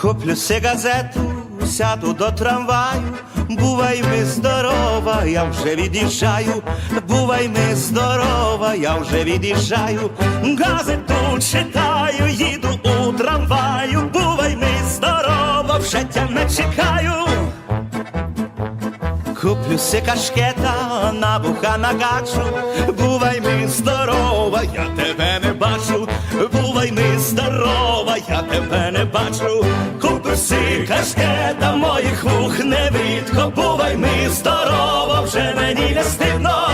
Куплю си газету, сяду до трамваю, бувай ми здорова, я вже від'їжджаю, бувай ми здорова, я вже від'їжджаю, газету читаю, їду у трамваю, бувай ми здорова, вже тя не чекаю. Куплю си кашкета, набуха на гачу, бувай ми здорова, я тебе не бачу, бувай ми здорова, я тебе бачу, купи кашкета моїх вух не відкопувай ми здорово вже мені не стидно.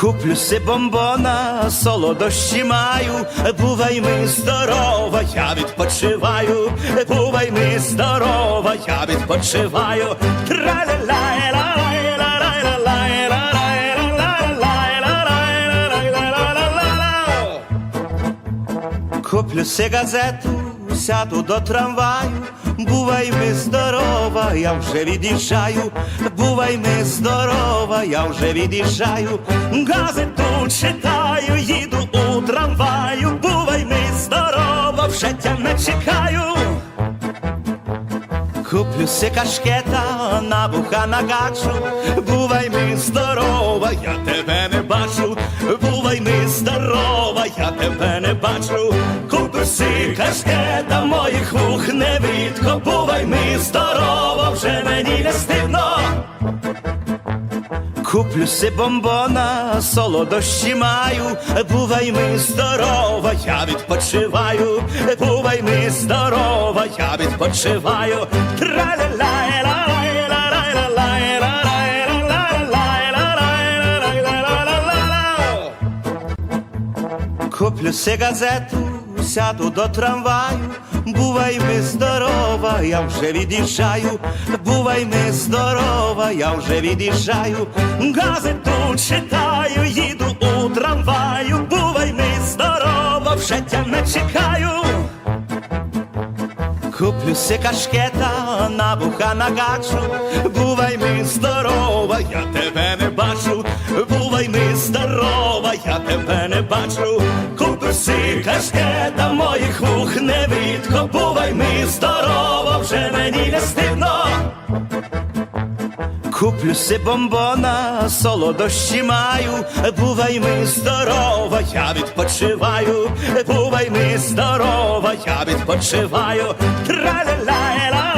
Куплю си бомбона, солодощі маю, бувай ми здорова, я відпочиваю, бувай ми здорова, я відпочиваю, траляй. Плюси газету, сяду до трамваю, бувай ми здорова, я вже від'їжджаю, бувай ми здорова, я вже від'їжджаю, газету читаю, їду у трамваю, бувай ми здорова, вже тя не чекаю. Куплю си кашкета, набуха нагачу, бувай ми здорова, я тебе не бачу, бувай ми здорова, я тебе не бачу. Обси каштета моїх вух не відкопувай ми здорово, вже мені не стидно. Куплю си бомбона, солодощі маю, бувай ми здорова, я відпочиваю, бувай ми здорова, я відпочиваю. Куплю си газету сяду до трамваю, бувай ми здорова, я вже від'їжджаю, бувай ми здорова, я вже від'їжджаю, газету читаю, їду у трамваю, бувай ми здорова, вже тя не чекаю. Куплю си кашкета, набуха нагачу, бувай ми здорова, я тебе не бачу, бувай ми здорова, я тебе. Неси каштета моїх вух, не відкопувай ми здорово, вже мені не стидно. Куплю си бомбона, солодощі маю, бувай ми здорова, я відпочиваю, бувай ми здорова, я відпочиваю, траля.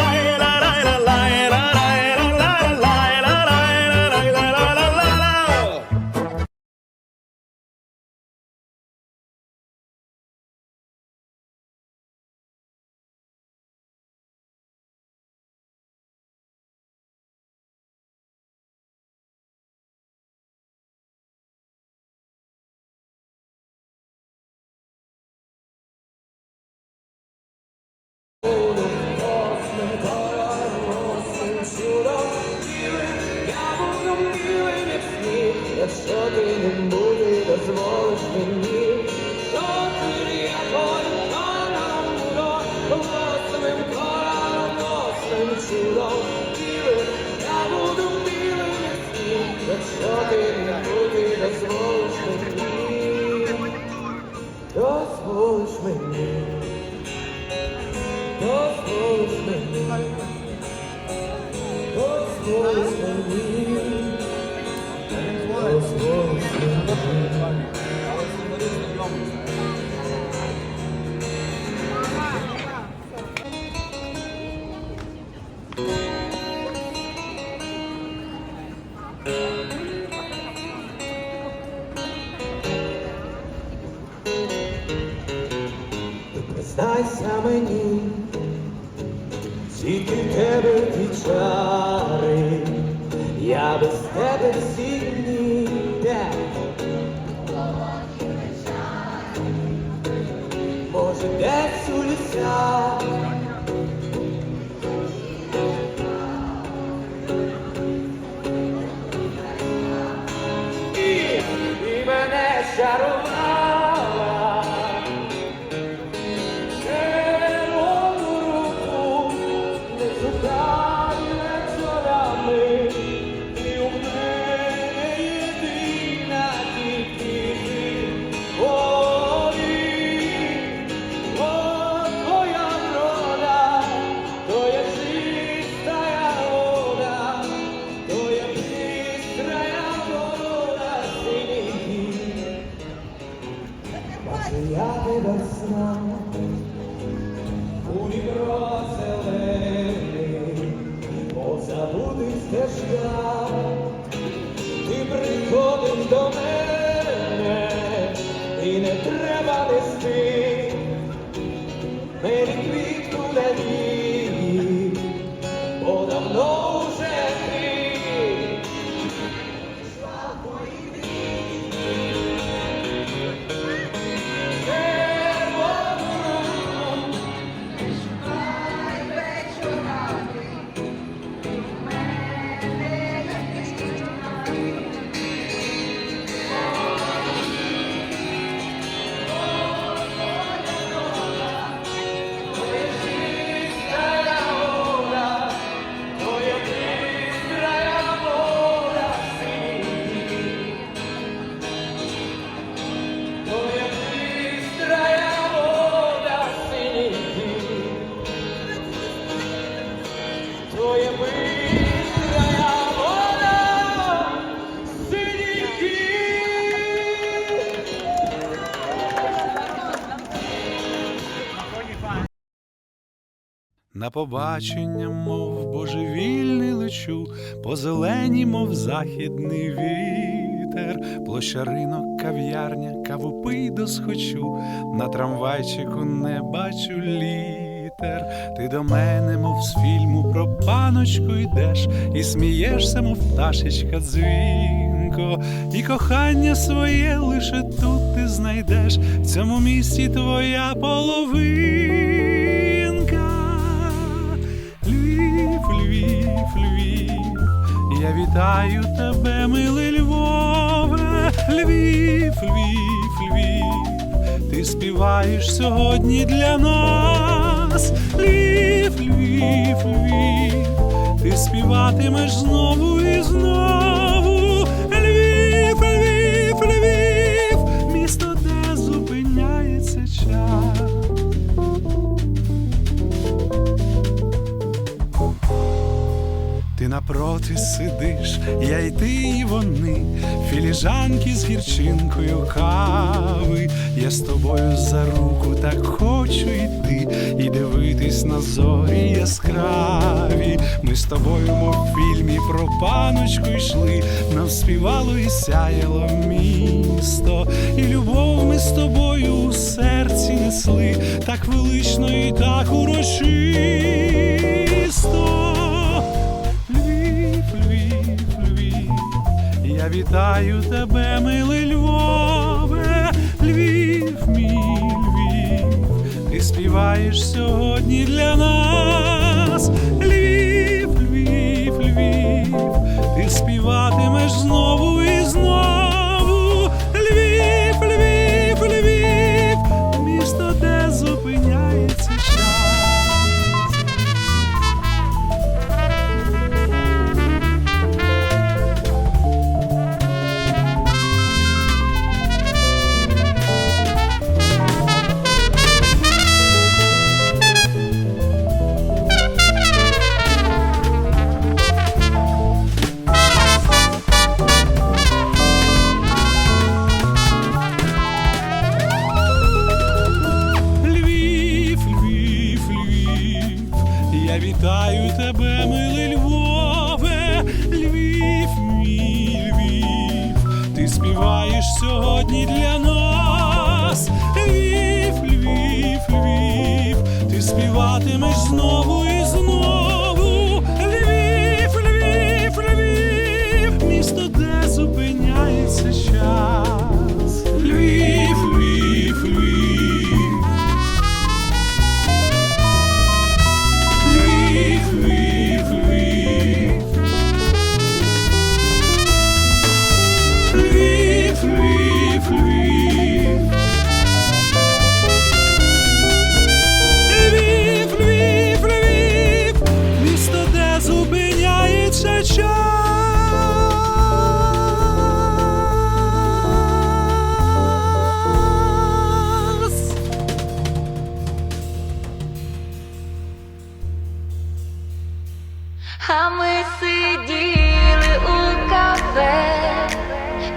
see На побачення, мов божевільний лечу, по зелені, мов західний вітер, площа ринок, кав'ярня, каву пий досхочу, на трамвайчику не бачу літер. Ти до мене, мов з фільму про паночку йдеш, і смієшся, мов пташечка дзвінко, і кохання своє лише тут ти знайдеш, в цьому місті твоя половинка. Я вітаю тебе, милий Львове, Львів, Львів, Львів, ти співаєш сьогодні для нас, Львів, Львів, Львів, ти співатимеш знову і знову, Ти напроти сидиш, я й ти, і вони, філіжанки з гірчинкою кави. Я з тобою за руку так хочу йти і дивитись на зорі яскраві. Ми з тобою, мов фільмі про паночку йшли, нам співало і сяяло місто, і любов ми з тобою у серці несли, так велично і так урочисто. Вітаю тебе, милий Львове, Львів, мій Львів, ти співаєш сьогодні для нас, Львів, Львів, Львів, ти співатимеш знову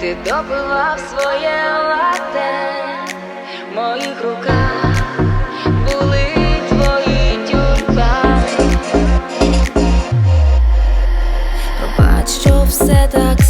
ти допивав своє лате, в моїх руках все так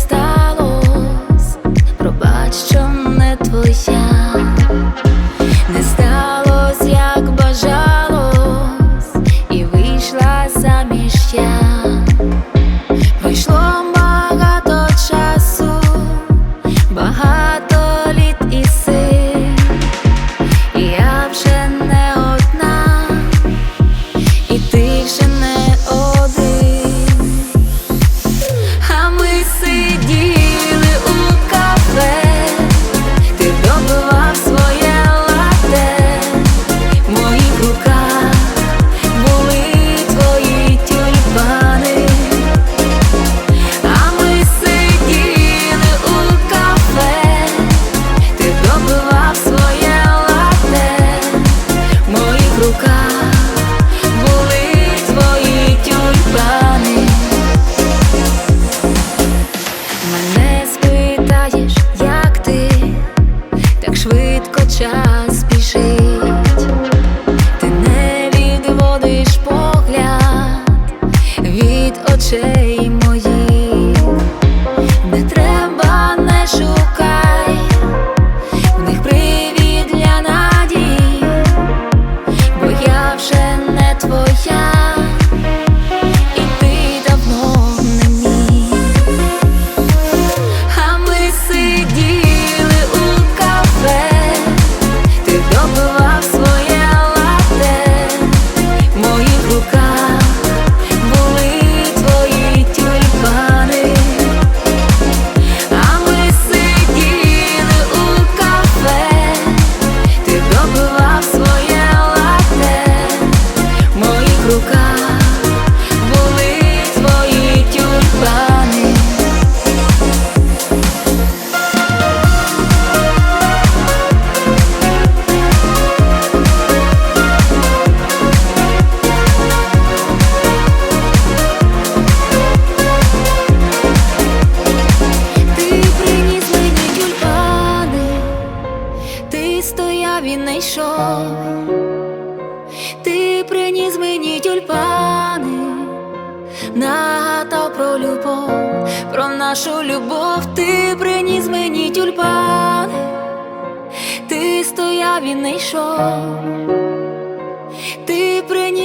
od szej.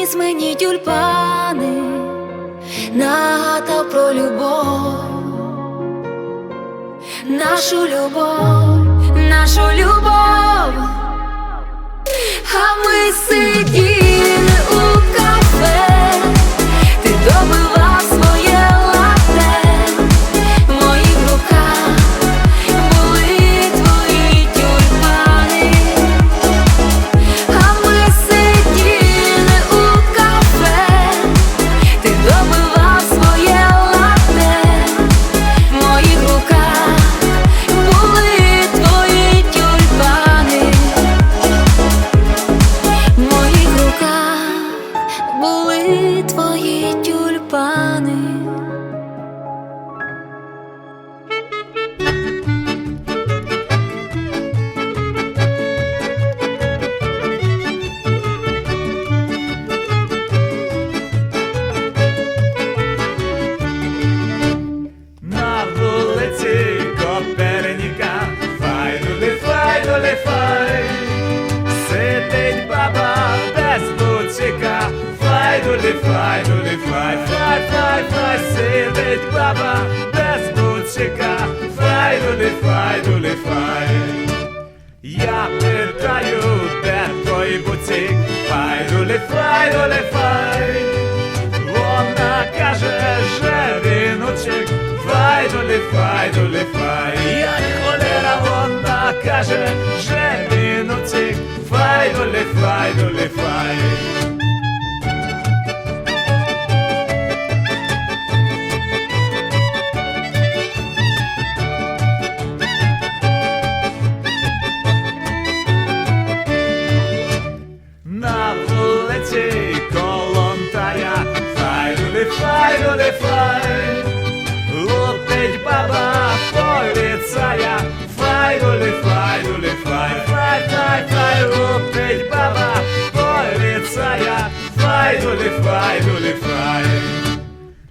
Приніс мені тюльпани, нагадав про любов. Нашу любов, нашу любов, а ми сиділи Я питаю, де той буцік, файнули, файдулі, фай. Вона каже, же віночек, файдулі, файдулі, фай. Як холера вона каже, же віночек, файдулі, файдулі, фай. Файдулі, фай.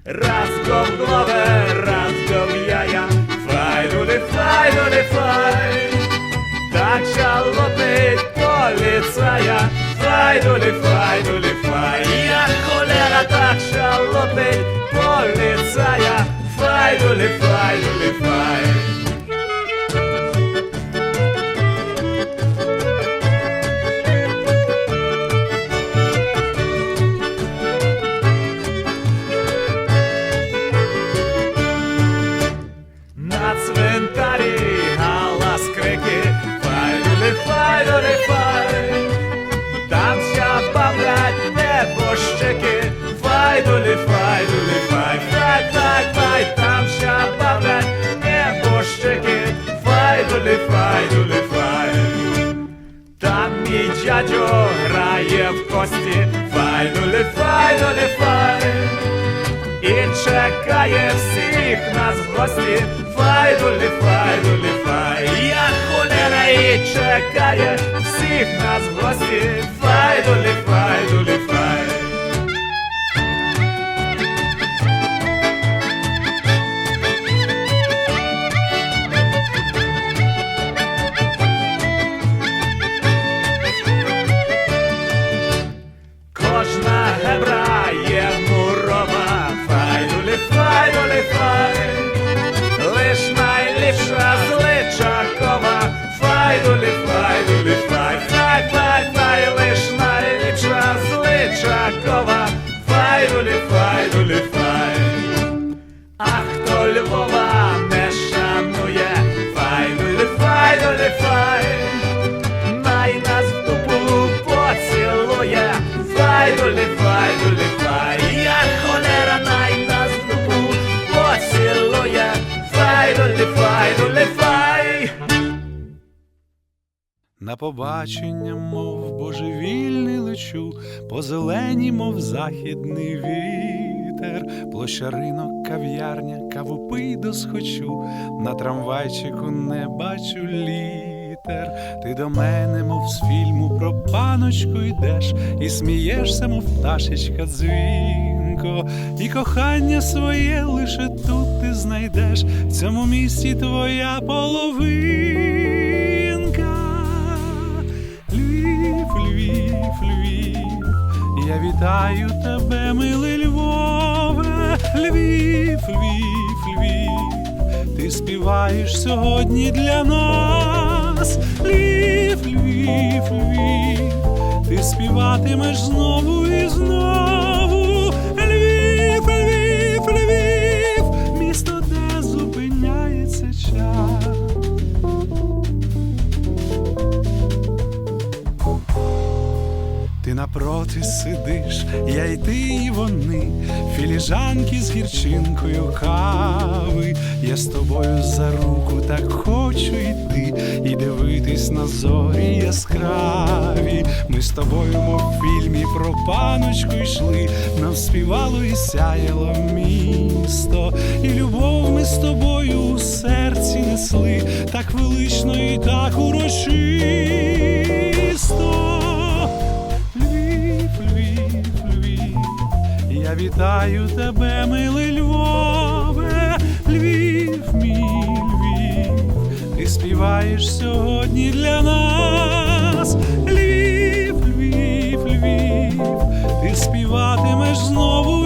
Раз го в голове, раз го в яя, файдулі, файдулі, фай. Так шалопить поліцая, файдулі, файдулі, фай. Я холера так шалопить поліцая, файдулі, файдулі, фай. На цвинтарі галас крики, файдулі, файдулі, фай. Там ся бавлять небожчики, файдулі, файдулі, фай, фай, фай, фай, там ся бавлять небожчики, файдулі, файдулі, фай. Там мій дядьо грає в кості, файдулі, файдулі, фай. І чекає всіх нас в гості, файдулі, файдулі, фай. Я холера і чекає всіх нас в гості, файдулі, файдулі, фай. На побачення, мов божевільний лечу, по зелені, мов західний вітер, площа ринок, кав'ярня, каву пий досхочу, на трамвайчику не бачу літер. Ти до мене, мов з фільму про паночку йдеш, і смієшся, мов пташечка дзвінко, і кохання своє лише тут ти знайдеш, в цьому місці твоя половинка. Львів, я вітаю тебе, милий Львове, Львів, Львів, Львів, ти співаєш сьогодні для нас, Львів, Львів, Львів, ти співатимеш знову і знову, Ти напроти сидиш, я й ти, і вони, філіжанки з гірчинкою кави. Я з тобою за руку так хочу йти і дивитись на зорі яскраві. Ми з тобою, мов в фільмі про паночку йшли, нам співало і сяяло місто, і любов ми з тобою у серці несли, так велично і так урочисто. Вітаю тебе, милий Львове, Львів, мій Львів, ти співаєш сьогодні для нас, Львів, Львів, Львів, ти співатимеш знову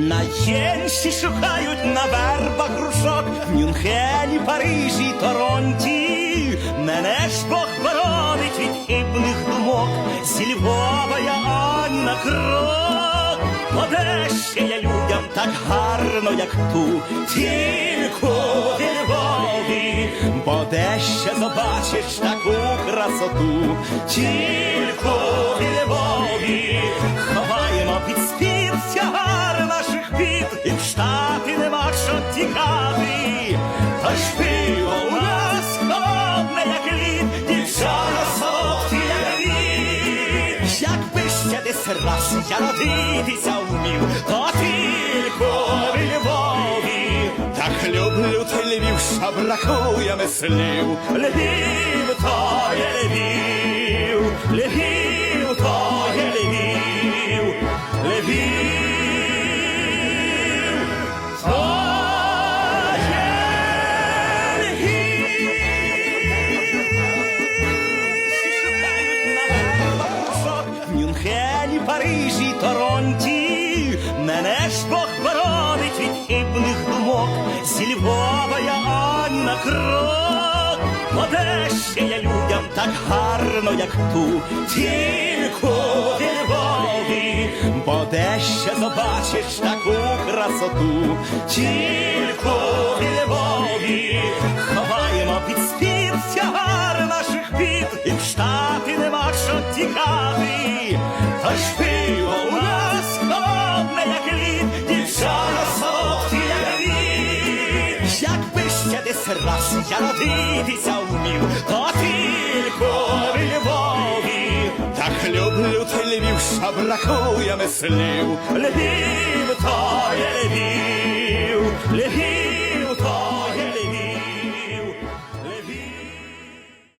Наєнші шукають на вербах грушок в Мюнхені, Парижі, Торонті. Мене ж Бог боронить від хибних думок. Зі Львова я ань на крок. Бо де ще я людям так гарно, як ту, тільки в Львові, бо де ще побачиш таку красоту, тільки в Львові, і в штати нема що тікати, та ж пиво у нас холодне, як лід, дівчата солодкі, як лід. Якби ще десь раз я родитися вмів, то тільки в Львові. Так люблю ти Львів, що бракує ми слів. Львів то є Львів, Львів то є Львів, Львів крок, бо де ще я людям так гарно, як ту, тільки в Львові, бо де ще побачиш таку красоту, тільки в Львові, ховаємо під спів тягар наших бід, і в штати нема що тікати, тож пиво ще раз я родитися вмів, то тільки в Львові. Так люблю ти Львів, що бракує ми слів. Львів то є Львів, Львів